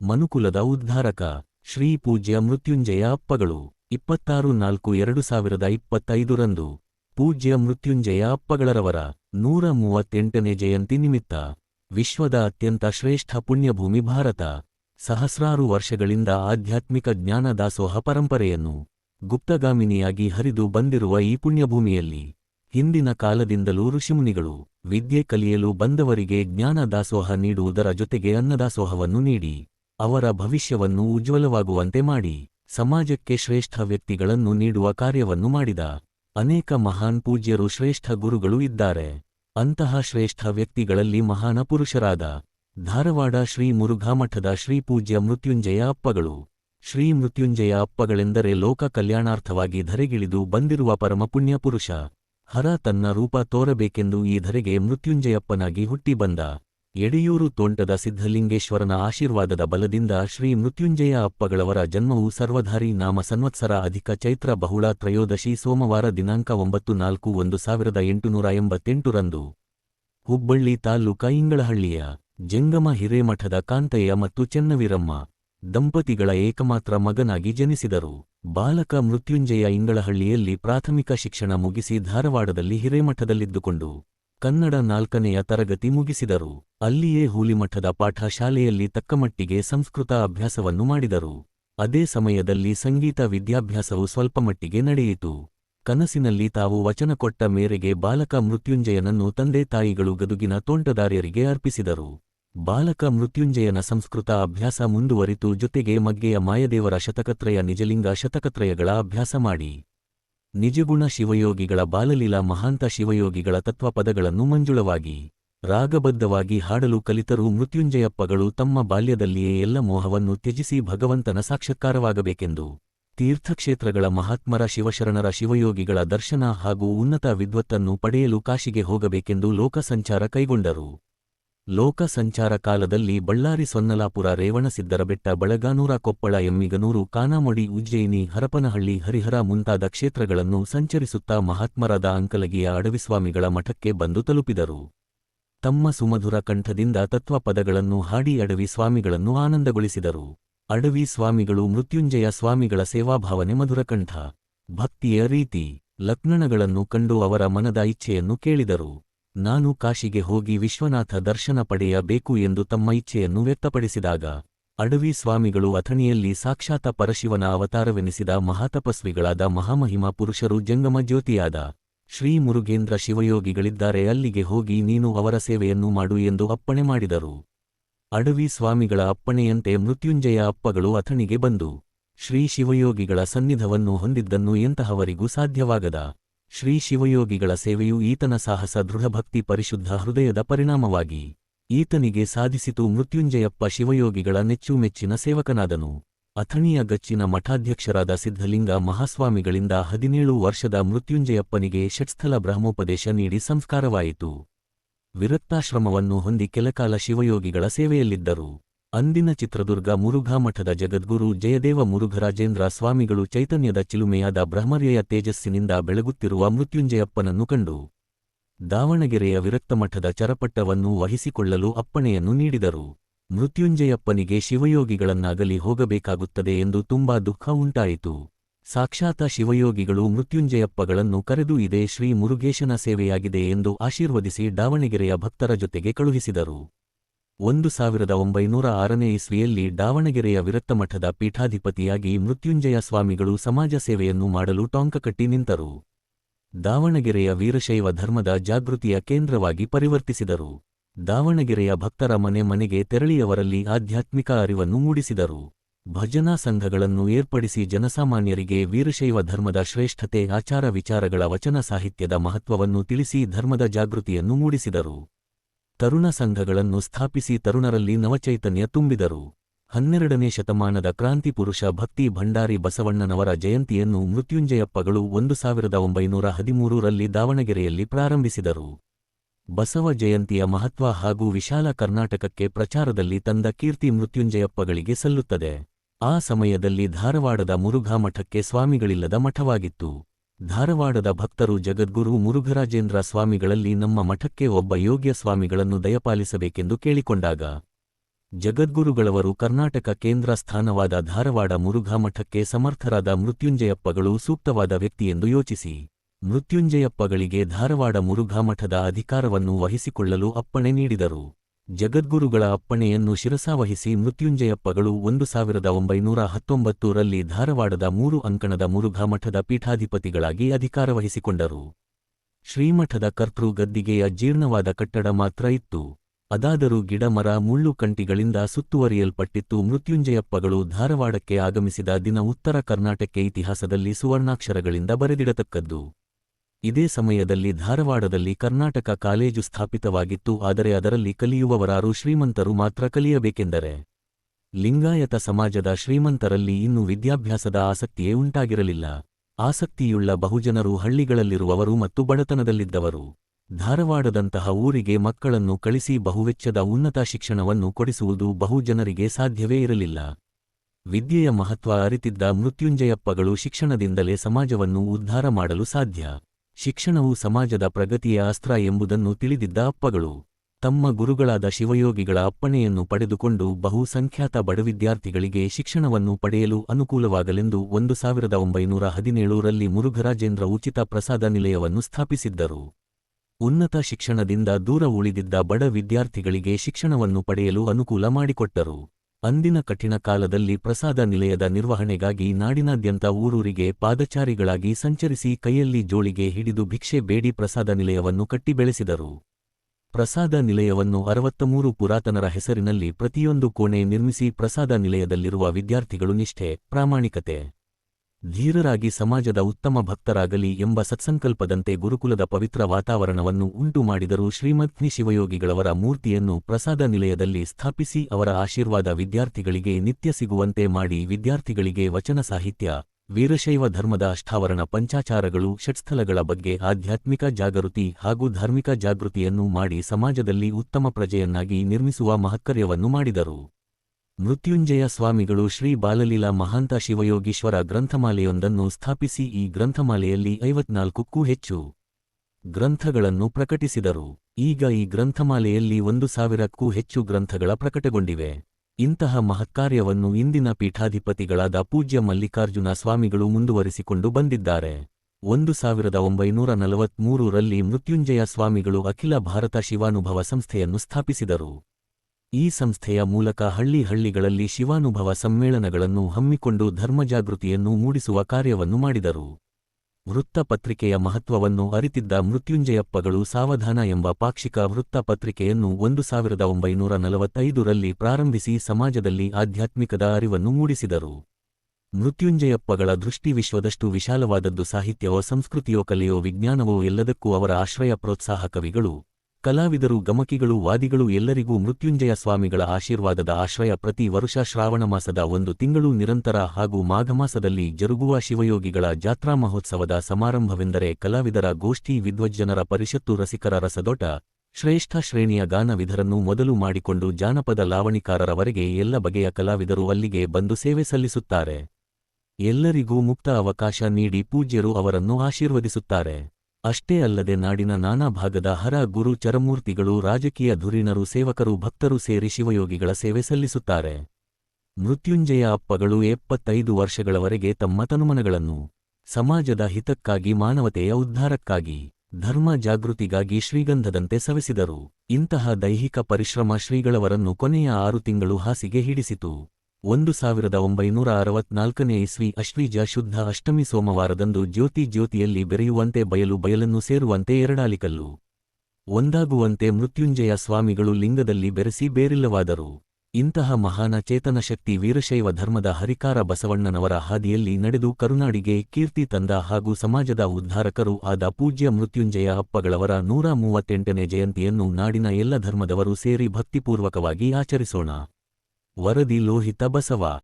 ಮನುಕುಲದ ಉದ್ಧಾರಕ, ಶ್ರೀ ಪೂಜ್ಯ ಮೃತ್ಯುಂಜಯ ಅಪ್ಪಗಳು. ಇಪ್ಪತ್ತಾರು ನಾಲ್ಕು ಎರಡು ಸಾವಿರದ ಇಪ್ಪತ್ತೈದರಂದು, ಪೂಜ್ಯ ಮೃತ್ಯುಂಜಯ ಅಪ್ಪಗಳರವರ ನೂರ ಮೂವತ್ತೆಂಟನೇ ಜಯಂತಿ ನಿಮಿತ್ತ, ವಿಶ್ವದ ಅತ್ಯಂತ ಶ್ರೇಷ್ಠ ಪುಣ್ಯಭೂಮಿ ಭಾರತ, ಸಹಸ್ರಾರು ವರ್ಷಗಳಿಂದ ಆಧ್ಯಾತ್ಮಿಕ ಜ್ಞಾನದಾಸೋಹ ಪರಂಪರೆಯನ್ನು ಗುಪ್ತಗಾಮಿನಿಯಾಗಿ ಹರಿದು ಬಂದಿರುವ ಈ ಪುಣ್ಯಭೂಮಿಯಲ್ಲಿ, ಹಿಂದಿನ ಕಾಲದಿಂದಲೂ ಋಷಿಮುನಿಗಳು ವಿದ್ಯೆ ಕಲಿಯಲು ಬಂದವರಿಗೆ ಜ್ಞಾನದಾಸೋಹ ನೀಡುವುದರ ಜೊತೆಗೆ ಅನ್ನದಾಸೋಹವನ್ನು ನೀಡಿ. ಅವರ ಭವಿಷ್ಯವನ್ನು ಉಜ್ವಲವಾಗುವಂತೆ ಮಾಡಿ, ಸಮಾಜಕ್ಕೆ ಶ್ರೇಷ್ಠ ವ್ಯಕ್ತಿಗಳನ್ನು ನೀಡುವ ಕಾರ್ಯವನ್ನು ಮಾಡಿದ. ಅನೇಕ ಮಹಾನ್ ಪೂಜ್ಯರು ಶ್ರೇಷ್ಠ ಗುರುಗಳು ಇದ್ದಾರೆ. ಅಂತಹ ಶ್ರೇಷ್ಠ ವ್ಯಕ್ತಿಗಳಲ್ಲಿ ಮಹಾನ ಪುರುಷರಾದ ಧಾರವಾಡ ಶ್ರೀ ಮುರುಘಾಮಠದ ಶ್ರೀ ಪೂಜ್ಯ ಮೃತ್ಯುಂಜಯ ಅಪ್ಪಗಳು. ಶ್ರೀ ಮೃತ್ಯುಂಜಯ ಅಪ್ಪಗಳೆಂದರೆ ಲೋಕ ಕಲ್ಯಾಣಾರ್ಥವಾಗಿ ಧರೆಗಿಳಿದು ಬಂದಿರುವ ಪರಮ ಪುಣ್ಯ ಪುರುಷ. ಹರ ತನ್ನ ರೂಪ ತೋರಬೇಕೆಂದು ಈ ಧರೆಗೆ ಮೃತ್ಯುಂಜಯಪ್ಪನಾಗಿ ಹುಟ್ಟಿ ಬಂದ. ಎಡೆಯೂರು ತೋಂಟದ ಸಿದ್ಧಲಿಂಗೇಶ್ವರನ ಆಶೀರ್ವಾದದ ಬಲದಿಂದ ಶ್ರೀ ಮೃತ್ಯುಂಜಯ ಅಪ್ಪಗಳವರ ಜನ್ಮವು ಸರ್ವಧಾರಿ ನಾಮ ಸಂವತ್ಸರ ಅಧಿಕ ಚೈತ್ರ ಬಹುಳ ತ್ರಯೋದಶಿ ಸೋಮವಾರ ದಿನಾಂಕ ಒಂಬತ್ತು ನಾಲ್ಕು ಒಂದು ಸಾವಿರದ ಎಂಟುನೂರ ಎಂಬತ್ತೆಂಟರಂದು ಹುಬ್ಬಳ್ಳಿ ತಾಲ್ಲೂಕ ಇಂಗಳಹಳ್ಳಿಯ ಜಂಗಮ ಹಿರೇಮಠದ ಕಾಂತಯ್ಯ ಮತ್ತು ಚೆನ್ನವೀರಮ್ಮ ದಂಪತಿಗಳ ಏಕಮಾತ್ರ ಮಗನಾಗಿ ಜನಿಸಿದರು. ಬಾಲಕ ಮೃತ್ಯುಂಜಯ ಇಂಗಳಹಳ್ಳಿಯಲ್ಲಿ ಪ್ರಾಥಮಿಕ ಶಿಕ್ಷಣ ಮುಗಿಸಿ ಧಾರವಾಡದಲ್ಲಿ ಹಿರೇಮಠದಲ್ಲಿದ್ದುಕೊಂಡು ಕನ್ನಡ ನಾಲ್ಕನೆಯ ತರಗತಿ ಮುಗಿಸಿದರು. ಅಲ್ಲಿಯೇ ಹೂಲಿಮಠದ ಪಾಠ ಶಾಲೆಯಲ್ಲಿ ತಕ್ಕಮಟ್ಟಿಗೆ ಸಂಸ್ಕೃತ ಅಭ್ಯಾಸವನ್ನು ಮಾಡಿದರು. ಅದೇ ಸಮಯದಲ್ಲಿ ಸಂಗೀತ ವಿದ್ಯಾಭ್ಯಾಸವು ಸ್ವಲ್ಪಮಟ್ಟಿಗೆ ನಡೆಯಿತು. ಕನಸಿನಲ್ಲಿ ತಾವು ವಚನ ಕೊಟ್ಟ ಮೇರೆಗೆ ಬಾಲಕ ಮೃತ್ಯುಂಜಯನನ್ನು ತಂದೆ ತಾಯಿಗಳು ಗದುಗಿನ ತೋಂಟದಾರ್ಯರಿಗೆ ಅರ್ಪಿಸಿದರು. ಬಾಲಕ ಮೃತ್ಯುಂಜಯನ ಸಂಸ್ಕೃತ ಅಭ್ಯಾಸ ಮುಂದುವರಿತು ಜೊತೆಗೆ ಮಗ್ಗೆಯ ಮಾಯದೇವರ ಶತಕತ್ರಯ ನಿಜಲಿಂಗ ಶತಕತ್ರಯಗಳ ಅಭ್ಯಾಸ ಮಾಡಿ. ನಿಜಗುಣ ಶಿವಯೋಗಿಗಳ ಬಾಲಲೀಲಾ ಮಹಾಂತ ಶಿವಯೋಗಿಗಳ ತತ್ವಪದಗಳನ್ನು ಮಂಜುಳವಾಗಿ, ರಾಗಬದ್ಧವಾಗಿ ಹಾಡಲು ಕಲಿತರೂ ಮೃತ್ಯುಂಜಯಪ್ಪಗಳು ತಮ್ಮ ಬಾಲ್ಯದಲ್ಲಿಯೇ ಎಲ್ಲ ಮೋಹವನ್ನು ತ್ಯಜಿಸಿ ಭಗವಂತನ ಸಾಕ್ಷಾತ್ಕಾರವಾಗಬೇಕೆಂದು, ತೀರ್ಥಕ್ಷೇತ್ರಗಳ ಮಹಾತ್ಮರ ಶಿವಶರಣರ ಶಿವಯೋಗಿಗಳ ದರ್ಶನ ಹಾಗೂ ಉನ್ನತ ವಿದ್ವತ್ತನ್ನು ಪಡೆಯಲು ಕಾಶಿಗೆ ಹೋಗಬೇಕೆಂದು ಲೋಕಸಂಚಾರ ಕೈಗೊಂಡರು. ಲೋಕ ಸಂಚಾರ ಕಾಲದಲ್ಲಿ ಬಳ್ಳಾರಿ ಸೊನ್ನಲಾಪುರ ರೇವಣಸಿದ್ದರಬೆಟ್ಟ ಬಳಗಾನೂರ ಕೊಪ್ಪಳ ಎಮ್ಮಿಗನೂರು ಕಾನಾಮಡಿ ಉಜ್ಜಯಿನಿ ಹರಪನಹಳ್ಳಿ ಹರಿಹರ ಮುಂತಾದ ಕ್ಷೇತ್ರಗಳನ್ನು ಸಂಚರಿಸುತ್ತಾ ಮಹಾತ್ಮರಾದ ಅಂಕಲಗಿಯ ಅಡವಿಸ್ವಾಮಿಗಳ ಮಠಕ್ಕೆ ಬಂದು ತಲುಪಿದರು. ತಮ್ಮ ಸುಮಧುರ ಕಂಠದಿಂದ ತತ್ವಪದಗಳನ್ನು ಹಾಡಿ ಅಡವಿ ಸ್ವಾಮಿಗಳನ್ನು ಆನಂದಗೊಳಿಸಿದರು. ಅಡವಿ ಸ್ವಾಮಿಗಳು ಮೃತ್ಯುಂಜಯ ಸ್ವಾಮಿಗಳ ಸೇವಾಭಾವನೆ ಮಧುರಕಂಠ ಭಕ್ತಿಯ ರೀತಿ ಲಕ್ಷಣಗಳನ್ನು ಕಂಡು ಅವರ ಮನದ ಇಚ್ಛೆಯನ್ನು ಕೇಳಿದರು. ನಾನು ಕಾಶಿಗೆ ಹೋಗಿ ವಿಶ್ವನಾಥ ದರ್ಶನ ಪಡೆಯಬೇಕು ಎಂದು ತಮ್ಮ ಇಚ್ಛೆಯನ್ನು ವ್ಯಕ್ತಪಡಿಸಿದಾಗ, ಅಡವಿ ಸ್ವಾಮಿಗಳು ಅಥಣಿಯಲ್ಲಿ ಸಾಕ್ಷಾತ ಪರಶಿವನ ಅವತಾರವೆನಿಸಿದ ಮಹಾತಪಸ್ವಿಗಳಾದ ಮಹಾಮಹಿಮ ಪುರುಷರು ಜಂಗಮ ಜ್ಯೋತಿಯಾದ ಶ್ರೀ ಮುರುಗೇಂದ್ರ ಶಿವಯೋಗಿಗಳಿದ್ದಾರೆ, ಅಲ್ಲಿಗೆ ಹೋಗಿ ನೀನು ಅವರ ಸೇವೆಯನ್ನು ಮಾಡು ಎಂದು ಅಪ್ಪಣೆ ಮಾಡಿದರು. ಅಡವಿ ಸ್ವಾಮಿಗಳ ಅಪ್ಪಣೆಯಂತೆ ಮೃತ್ಯುಂಜಯ ಅಪ್ಪಗಳು ಅಥಣಿಗೆ ಬಂದು ಶ್ರೀ ಶಿವಯೋಗಿಗಳ ಸನ್ನಿಧವನ್ನು ಹೊಂದಿದ್ದನ್ನು ಎಂತಹವರಿಗೂ ಸಾಧ್ಯವಾಗದ. ಶ್ರೀ ಶಿವಯೋಗಿಗಳ ಸೇವೆಯು ಈತನ ಸಾಹಸ ದೃಢಭಕ್ತಿ ಪರಿಶುದ್ಧ ಹೃದಯದ ಪರಿಣಾಮವಾಗಿ ಈತನಿಗೆ ಸಾಧಿಸಿತು. ಮೃತ್ಯುಂಜಯಪ್ಪ ಶಿವಯೋಗಿಗಳ ನೆಚ್ಚುಮೆಚ್ಚಿನ ಸೇವಕನಾದನು. ಅಥಣಿಯ ಗಚ್ಚಿನ ಮಠಾಧ್ಯಕ್ಷರಾದ ಸಿದ್ಧಲಿಂಗ ಮಹಾಸ್ವಾಮಿಗಳಿಂದ ಹದಿನೇಳು ವರ್ಷದ ಮೃತ್ಯುಂಜಯಪ್ಪನಿಗೆ ಷಟ್ಸ್ಥಲ ಬ್ರಹ್ಮೋಪದೇಶ ನೀಡಿ ಸಂಸ್ಕಾರವಾಯಿತು. ವಿರಕ್ತಾಶ್ರಮವನ್ನು ಹೊಂದಿ ಕೆಲಕಾಲ ಶಿವಯೋಗಿಗಳ ಸೇವೆಯಲ್ಲಿದ್ದರು. ಅಂದಿನ ಚಿತ್ರದುರ್ಗ ಮುರುಘಾ ಮಠದ ಜಗದ್ಗುರು ಜಯದೇವ ಮುರುಘರಾಜೇಂದ್ರ ಸ್ವಾಮಿಗಳು ಚೈತನ್ಯದ ಚಿಲುಮೆಯಾದ ಬ್ರಹ್ಮರ್ಯಯ ತೇಜಸ್ಸಿನಿಂದ ಬೆಳಗುತ್ತಿರುವ ಮೃತ್ಯುಂಜಯಪ್ಪನನ್ನು ಕಂಡು ದಾವಣಗೆರೆಯ ವಿರಕ್ತಮಠದ ಚರಪಟ್ಟವನ್ನು ವಹಿಸಿಕೊಳ್ಳಲು ಅಪ್ಪಣೆಯನ್ನು ನೀಡಿದರು. ಮೃತ್ಯುಂಜಯಪ್ಪನಿಗೆ ಶಿವಯೋಗಿಗಳನ್ನಾಗಲಿ ಹೋಗಬೇಕಾಗುತ್ತದೆ ಎಂದು ತುಂಬಾ ದುಃಖ ಉಂಟಾಯಿತು. ಸಾಕ್ಷಾತ ಶಿವಯೋಗಿಗಳು ಮೃತ್ಯುಂಜಯಪ್ಪಗಳನ್ನು ಕರೆದು ಇದೇ ಶ್ರೀ ಮುರುಗೇಶನ ಸೇವೆಯಾಗಿದೆ ಎಂದು ಆಶೀರ್ವದಿಸಿ ದಾವಣಗೆರೆಯ ಭಕ್ತರ ಜೊತೆಗೆ ಕಳುಹಿಸಿದರು. ಒಂದು ಸಾವಿರದ ಒಂಬೈನೂರ ಆರನೇ ಇಸ್ವಿಯಲ್ಲಿ ದಾವಣಗೆರೆಯ ವಿರಕ್ತಮಠದ ಪೀಠಾಧಿಪತಿಯಾಗಿ ಮೃತ್ಯುಂಜಯ ಸ್ವಾಮಿಗಳು ಸಮಾಜ ಸೇವೆಯನ್ನು ಮಾಡಲು ಟೊಂಕಕಟ್ಟಿ ನಿಂತರು. ದಾವಣಗೆರೆಯ ವೀರಶೈವ ಧರ್ಮದ ಜಾಗೃತಿಯ ಕೇಂದ್ರವಾಗಿ ಪರಿವರ್ತಿಸಿದರು. ದಾವಣಗೆರೆಯ ಭಕ್ತರ ಮನೆ ಮನೆಗೆ ತೆರಳಿಯವರಲ್ಲಿ ಆಧ್ಯಾತ್ಮಿಕ ಅರಿವನ್ನು ಮೂಡಿಸಿದರು. ಭಜನಾ ಸಂಘಗಳನ್ನು ಏರ್ಪಡಿಸಿ ಜನಸಾಮಾನ್ಯರಿಗೆ ವೀರಶೈವ ಧರ್ಮದ ಶ್ರೇಷ್ಠತೆ, ಆಚಾರ ವಿಚಾರಗಳ ವಚನ ಸಾಹಿತ್ಯದ ಮಹತ್ವವನ್ನು ತಿಳಿಸಿ ಧರ್ಮದ ಜಾಗೃತಿಯನ್ನು ಮೂಡಿಸಿದರು. ತರುಣ ಸಂಘಗಳನ್ನು ಸ್ಥಾಪಿಸಿ ತರುಣರಲ್ಲಿ ನವಚೈತನ್ಯ ತುಂಬಿದರು. ಹನ್ನೆರಡನೇ ಶತಮಾನದ ಕ್ರಾಂತಿಪುರುಷ ಭಕ್ತಿ ಭಂಡಾರಿ ಬಸವಣ್ಣನವರ ಜಯಂತಿಯನ್ನು ಮೃತ್ಯುಂಜಯಪ್ಪಗಳು ಒಂದು ಸಾವಿರದ ಒಂಬೈನೂರ ಹದಿಮೂರರಲ್ಲಿ ದಾವಣಗೆರೆಯಲ್ಲಿ ಪ್ರಾರಂಭಿಸಿದರು. ಬಸವ ಜಯಂತಿಯ ಮಹತ್ವ ಹಾಗೂ ವಿಶಾಲ ಕರ್ನಾಟಕಕ್ಕೆ ಪ್ರಚಾರದಲ್ಲಿ ತಂದ ಕೀರ್ತಿ ಮೃತ್ಯುಂಜಯಪ್ಪಗಳಿಗೆ ಸಲ್ಲುತ್ತದೆ. ಆ ಸಮಯದಲ್ಲಿ ಧಾರವಾಡದ ಮುರುಘಾ ಮಠಕ್ಕೆ ಸ್ವಾಮಿಗಳಿಲ್ಲದ ಮಠವಾಗಿತ್ತು. ಧಾರವಾಡದ ಭಕ್ತರು ಜಗದ್ಗುರು ಮುರುಘರಾಜೇಂದ್ರ ಸ್ವಾಮಿಗಳಲ್ಲಿ ನಮ್ಮ ಮಠಕ್ಕೆ ಒಬ್ಬ ಯೋಗ್ಯ ಸ್ವಾಮಿಗಳನ್ನು ದಯಪಾಲಿಸಬೇಕೆಂದು ಕೇಳಿಕೊಂಡಾಗ, ಜಗದ್ಗುರುಗಳವರು ಕರ್ನಾಟಕ ಕೇಂದ್ರ ಸ್ಥಾನವಾದ ಧಾರವಾಡ ಮುರುಘಾ ಮಠಕ್ಕೆ ಸಮರ್ಥರಾದ ಮೃತ್ಯುಂಜಯಪ್ಪಗಳು ಸೂಕ್ತವಾದ ವ್ಯಕ್ತಿಯೆಂದು ಯೋಚಿಸಿ, ಮೃತ್ಯುಂಜಯಪ್ಪಗಳಿಗೆ ಧಾರವಾಡ ಮುರುಘಾ ಮಠದ ಅಧಿಕಾರವನ್ನು ವಹಿಸಿಕೊಳ್ಳಲು ಅಪ್ಪಣೆ ನೀಡಿದರು. ಜಗದ್ಗುರುಗಳ ಅಪ್ಪಣೆಯನ್ನು ಶಿರಸಾವಹಿಸಿ ಮೃತ್ಯುಂಜಯಪ್ಪಗಳು ಒಂದು ಸಾವಿರದ ಒಂಬೈನೂರ ಹತ್ತೊಂಬತ್ತು ರಲ್ಲಿ ಧಾರವಾಡದ ಮೂರು ಅಂಕಣದ ಮುರುಘಾ ಮಠದ ಪೀಠಾಧಿಪತಿಗಳಾಗಿ ಅಧಿಕಾರವಹಿಸಿಕೊಂಡರು. ಶ್ರೀಮಠದ ಕರ್ತೃ ಗದ್ದಿಗೆಯ ಜೀರ್ಣವಾದ ಕಟ್ಟಡ ಮಾತ್ರ ಇತ್ತು. ಅದಾದರೂ ಗಿಡಮರ ಮುಳ್ಳು ಕಂಟಿಗಳಿಂದ ಸುತ್ತುವರಿಯಲ್ಪಟ್ಟಿತ್ತು. ಮೃತ್ಯುಂಜಯಪ್ಪಗಳು ಧಾರವಾಡಕ್ಕೆ ಆಗಮಿಸಿದ ದಿನ ಉತ್ತರ ಕರ್ನಾಟಕ ಇತಿಹಾಸದಲ್ಲಿ ಸುವರ್ಣಾಕ್ಷರಗಳಿಂದ ಬರೆದಿಡತಕ್ಕದ್ದು. ಇದೇ ಸಮಯದಲ್ಲಿ ಧಾರವಾಡದಲ್ಲಿ ಕರ್ನಾಟಕ ಕಾಲೇಜು ಸ್ಥಾಪಿತವಾಗಿತ್ತು, ಆದರೆ ಅದರಲ್ಲಿ ಕಲಿಯುವವರಾರು ಶ್ರೀಮಂತರು ಮಾತ್ರ ಕಲಿಯಬೇಕೆಂದರೆ ಲಿಂಗಾಯತ ಸಮಾಜದ ಶ್ರೀಮಂತರಲ್ಲಿ ಇನ್ನೂ ವಿದ್ಯಾಭ್ಯಾಸದ ಆಸಕ್ತಿಯೇ ಉಂಟಾಗಿರಲಿಲ್ಲ. ಆಸಕ್ತಿಯುಳ್ಳ ಬಹುಜನರು ಹಳ್ಳಿಗಳಲ್ಲಿರುವವರು ಮತ್ತು ಬಡತನದಲ್ಲಿದ್ದವರು. ಧಾರವಾಡದಂತಹ ಊರಿಗೆ ಮಕ್ಕಳನ್ನು ಕಳಿಸಿ ಬಹುವೆಚ್ಚದ ಉನ್ನತ ಶಿಕ್ಷಣವನ್ನು ಕೊಡಿಸುವುದು ಬಹುಜನರಿಗೆ ಸಾಧ್ಯವೇ ಇರಲಿಲ್ಲ. ವಿದ್ಯೆಯ ಮಹತ್ವ ಅರಿತಿದ್ದ ಮೃತ್ಯುಂಜಯಪ್ಪಗಳು ಶಿಕ್ಷಣದಿಂದಲೇ ಸಮಾಜವನ್ನು ಉದ್ಧಾರ ಮಾಡಲು ಸಾಧ್ಯ. ಶಿಕ್ಷಣವು ಸಮಾಜದ ಪ್ರಗತಿಯ ಅಸ್ತ್ರ ಎಂಬುದನ್ನು ತಿಳಿದಿದ್ದ ಅಪ್ಪಗಳು. ತಮ್ಮ ಗುರುಗಳಾದ ಶಿವಯೋಗಿಗಳ ಅಪ್ಪಣೆಯನ್ನು ಪಡೆದುಕೊಂಡು ಬಹುಸಂಖ್ಯಾತ ಬಡವಿದ್ಯಾರ್ಥಿಗಳಿಗೆ ಶಿಕ್ಷಣವನ್ನು ಪಡೆಯಲು ಅನುಕೂಲವಾಗಲೆಂದು ಒಂದು ಸಾವಿರದ ಒಂಬೈನೂರ ಹದಿನೇಳು ರಲ್ಲಿ ಮುರುಘರಾಜೇಂದ್ರ ಉಚಿತ ಪ್ರಸಾದ ನಿಲಯವನ್ನು ಸ್ಥಾಪಿಸಿದ್ದರು. ಉನ್ನತ ಶಿಕ್ಷಣದಿಂದ ದೂರ ಉಳಿದಿದ್ದ ಬಡ ವಿದ್ಯಾರ್ಥಿಗಳಿಗೆ ಶಿಕ್ಷಣವನ್ನು ಪಡೆಯಲು ಅನುಕೂಲ ಮಾಡಿಕೊಟ್ಟರು. ಅಂದಿನ ಕಠಿಣ ಕಾಲದಲ್ಲಿ ಪ್ರಸಾದ ನಿಲಯದ ನಿರ್ವಹಣೆಗಾಗಿ ನಾಡಿನಾದ್ಯಂತ ಊರೂರಿಗೆ ಪಾದಚಾರಿಗಳಾಗಿ ಸಂಚರಿಸಿ ಕೈಯಲ್ಲಿ ಜೋಳಿಗೆ ಹಿಡಿದು ಭಿಕ್ಷೆ ಬೇಡಿ ಪ್ರಸಾದ ನಿಲಯವನ್ನು ಕಟ್ಟಿ ಬೆಳೆಸಿದರು ಪ್ರಸಾದ ನಿಲಯವನ್ನು ಅರವತ್ತಮೂರು ಪುರಾತನರ ಹೆಸರಿನಲ್ಲಿ ಪ್ರತಿಯೊಂದು ಕೋಣೆ ನಿರ್ಮಿಸಿ ಪ್ರಸಾದ ನಿಲಯದಲ್ಲಿರುವ ವಿದ್ಯಾರ್ಥಿಗಳು ನಿಷ್ಠೆ, ಪ್ರಾಮಾಣಿಕತೆ. ಧೀರರಾಗಿ ಸಮಾಜದ ಉತ್ತಮ ಭಕ್ತರಾಗಲಿ ಎಂಬ ಸತ್ಸಂಕಲ್ಪದಂತೆ ಗುರುಕುಲದ ಪವಿತ್ರ ವಾತಾವರಣವನ್ನು ಉಂಟು ಮಾಡಿದರು ಶ್ರೀಮದ್ನಿ ಶಿವಯೋಗಿಗಳವರ ಮೂರ್ತಿಯನ್ನು ಪ್ರಸಾದ ನಿಲಯದಲ್ಲಿ ಸ್ಥಾಪಿಸಿ ಅವರ ಆಶೀರ್ವಾದ ವಿದ್ಯಾರ್ಥಿಗಳಿಗೆ ನಿತ್ಯ ಸಿಗುವಂತೆ ಮಾಡಿ ವಿದ್ಯಾರ್ಥಿಗಳಿಗೆ ವಚನ ಸಾಹಿತ್ಯ, ವೀರಶೈವ ಧರ್ಮದ ಅಷ್ಟಾವರಣ ಪಂಚಾಚಾರಗಳು ಷಟ್ಸ್ಥಲಗಳ ಬಗ್ಗೆ ಆಧ್ಯಾತ್ಮಿಕ ಜಾಗೃತಿ ಹಾಗೂ ಧಾರ್ಮಿಕ ಜಾಗೃತಿಯನ್ನು ಮಾಡಿ ಸಮಾಜದಲ್ಲಿ ಉತ್ತಮ ಪ್ರಜೆಯನ್ನಾಗಿ ನಿರ್ಮಿಸುವ ಮಹತ್ಕರ್ಯವನ್ನು ಮಾಡಿದರು. ಮೃತ್ಯುಂಜಯ ಸ್ವಾಮಿಗಳು ಶ್ರೀ ಬಾಲಲೀಲಾ ಮಹಾಂತ ಶಿವಯೋಗೀಶ್ವರ ಗ್ರಂಥಮಾಲೆಯೊಂದನ್ನು ಸ್ಥಾಪಿಸಿ ಈ ಗ್ರಂಥಮಾಲೆಯಲ್ಲಿ ಐವತ್ನಾಲ್ಕಕ್ಕೂ ಹೆಚ್ಚು ಗ್ರಂಥಗಳನ್ನು ಪ್ರಕಟಿಸಿದರು. ಈಗ ಈ ಗ್ರಂಥಮಾಲೆಯಲ್ಲಿ ಒಂದು ಸಾವಿರಕ್ಕೂ ಹೆಚ್ಚು ಗ್ರಂಥಗಳ ಪ್ರಕಟಗೊಂಡಿವೆ. ಇಂತಹ ಮಹತ್ಕಾರ್ಯವನ್ನು ಇಂದಿನ ಪೀಠಾಧಿಪತಿಗಳಾದ ಪೂಜ್ಯ ಮಲ್ಲಿಕಾರ್ಜುನ ಸ್ವಾಮಿಗಳು ಮುಂದುವರಿಸಿಕೊಂಡು ಬಂದಿದ್ದಾರೆ. ಒಂದು ಸಾವಿರದ ಒಂಬೈನೂರ ನಲವತ್ಮೂರರಲ್ಲಿ ಮೃತ್ಯುಂಜಯ ಸ್ವಾಮಿಗಳು ಅಖಿಲ ಭಾರತ ಶಿವಾನುಭವ ಸಂಸ್ಥೆಯನ್ನು ಸ್ಥಾಪಿಸಿದರು. ಈ ಸಂಸ್ಥೆಯ ಮೂಲಕ ಹಳ್ಳಿ ಹಳ್ಳಿಗಳಲ್ಲಿ ಶಿವಾನುಭವ ಸಮ್ಮೇಳನಗಳನ್ನು ಹಮ್ಮಿಕೊಂಡು ಧರ್ಮಜಾಗೃತಿಯನ್ನು ಮೂಡಿಸುವ ಕಾರ್ಯವನ್ನು ಮಾಡಿದರು. ವೃತ್ತಪತ್ರಿಕೆಯ ಮಹತ್ವವನ್ನು ಅರಿತಿದ್ದ ಮೃತ್ಯುಂಜಯಪ್ಪಗಳು ಸಾವಧಾನ ಎಂಬ ಪಾಕ್ಷಿಕ ವೃತ್ತಪತ್ರಿಕೆಯನ್ನು ಒಂದು ಸಾವಿರದ ಒಂಬೈನೂರ ನಲವತ್ತೈದರಲ್ಲಿ ಪ್ರಾರಂಭಿಸಿ ಸಮಾಜದಲ್ಲಿ ಆಧ್ಯಾತ್ಮಿಕದ ಅರಿವನ್ನು ಮೂಡಿಸಿದರು. ಮೃತ್ಯುಂಜಯಪ್ಪಗಳ ದೃಷ್ಟಿ ವಿಶ್ವದಷ್ಟು ವಿಶಾಲವಾದದ್ದು ಸಾಹಿತ್ಯವೋ ಸಂಸ್ಕೃತಿಯೋ ಕಲೆಯೋ ವಿಜ್ಞಾನವೋ ಎಲ್ಲದಕ್ಕೂ ಅವರ ಆಶ್ರಯ ಪ್ರೋತ್ಸಾಹ ಕವಿಗಳು ಕಲಾವಿದರು, ಗಮಕಿಗಳು, ವಾದಿಗಳು ಎಲ್ಲರಿಗೂ ಮೃತ್ಯುಂಜಯ ಸ್ವಾಮಿಗಳ ಆಶೀರ್ವಾದದ ಆಶ್ರಯ ಪ್ರತಿ ವರುಷ ಶ್ರಾವಣ ಮಾಸದ ಒಂದು ತಿಂಗಳು ನಿರಂತರ ಹಾಗೂ ಮಾಘಮಾಸದಲ್ಲಿ ಜರುಗುವ ಶಿವಯೋಗಿಗಳ ಜಾತ್ರಾ ಮಹೋತ್ಸವದ ಸಮಾರಂಭವೆಂದರೆ ಕಲಾವಿದರ ಗೋಷ್ಠಿ ವಿದ್ವಜ್ಜನರ ಪರಿಷತ್ತು ರಸಿಕರ ರಸದೋಟ, ಶ್ರೇಷ್ಠ ಶ್ರೇಣಿಯ ಗಾನವಿಧರನ್ನು ಮೊದಲು ಮಾಡಿಕೊಂಡು ಜಾನಪದ ಲಾವಣಿಕಾರರವರೆಗೆ ಎಲ್ಲ ಬಗೆಯ ಕಲಾವಿದರು ಅಲ್ಲಿಗೆ ಬಂದು ಸೇವೆ ಸಲ್ಲಿಸುತ್ತಾರೆ. ಎಲ್ಲರಿಗೂ ಮುಕ್ತ ಅವಕಾಶ ನೀಡಿ ಪೂಜ್ಯರು ಅವರನ್ನು ಆಶೀರ್ವದಿಸುತ್ತಾರೆ. ಅಷ್ಟೇ ಅಲ್ಲದೆ ನಾಡಿನ ನಾನಾ ಭಾಗದ ಹರ ಗುರು ಚರಮೂರ್ತಿಗಳು ರಾಜಕೀಯ ಧುರೀಣರು ಸೇವಕರು ಭಕ್ತರು ಸೇರಿ ಶಿವಯೋಗಿಗಳ ಸೇವೆ ಸಲ್ಲಿಸುತ್ತಾರೆ. ಮೃತ್ಯುಂಜಯ ಅಪ್ಪಗಳು ಎಪ್ಪತ್ತೈದು ವರ್ಷಗಳವರೆಗೆ ತಮ್ಮ ತನುಮನಗಳನ್ನು ಸಮಾಜದ ಹಿತಕ್ಕಾಗಿ ಮಾನವತೆಯ ಉದ್ಧಾರಕ್ಕಾಗಿ, ಧರ್ಮ ಜಾಗೃತಿಗಾಗಿ ಶ್ರೀಗಂಧದಂತೆ ಸವೆಸಿದರು. ಇಂತಹ ದೈಹಿಕ ಪರಿಶ್ರಮ ಶ್ರೀಗಳವರನ್ನು ಕೊನೆಯ ಆರು ತಿಂಗಳು ಹಾಸಿಗೆ ಹಿಡಿಸಿತು. ಒಂದು ಸಾವಿರದ ಒಂಬೈನೂರ ಅರವತ್ನಾಲ್ಕನೇ ಇಸ್ವಿ ಅಶ್ವೀಜ ಶುದ್ಧ ಅಷ್ಟಮಿ ಸೋಮವಾರದಂದು ಜ್ಯೋತಿ ಜ್ಯೋತಿಯಲ್ಲಿ ಬೆರೆಯುವಂತೆ ಬಯಲು ಬಯಲನ್ನು ಸೇರುವಂತೆ ಎರಡಾಲಿಕಲ್ಲು. ಒಂದಾಗುವಂತೆ ಮೃತ್ಯುಂಜಯ ಸ್ವಾಮಿಗಳು ಲಿಂಗದಲ್ಲಿ ಬೆರೆಸಿ ಬೇರಿಲ್ಲವಾದರು. ಇಂತಹ ಮಹಾನ ಚೇತನ ಶಕ್ತಿ ವೀರಶೈವ ಧರ್ಮದ ಹರಿಕಾರ ಬಸವಣ್ಣನವರ ಹಾದಿಯಲ್ಲಿ ನಡೆದು ಕರುನಾಡಿಗೆ ಕೀರ್ತಿ ತಂದ ಹಾಗೂ ಸಮಾಜದ ಉದ್ಧಾರಕರು ಆದ ಪೂಜ್ಯ ಮೃತ್ಯುಂಜಯ ಅಪ್ಪಗಳವರ ನೂರ ಮೂವತ್ತೆಂಟನೇ ಜಯಂತಿಯನ್ನು ನಾಡಿನ ಎಲ್ಲ ಧರ್ಮದವರು ಸೇರಿ ಭಕ್ತಿಪೂರ್ವಕವಾಗಿ ಆಚರಿಸೋಣ. ವರದಿ ಲೋಹಿತ ಬಸವ.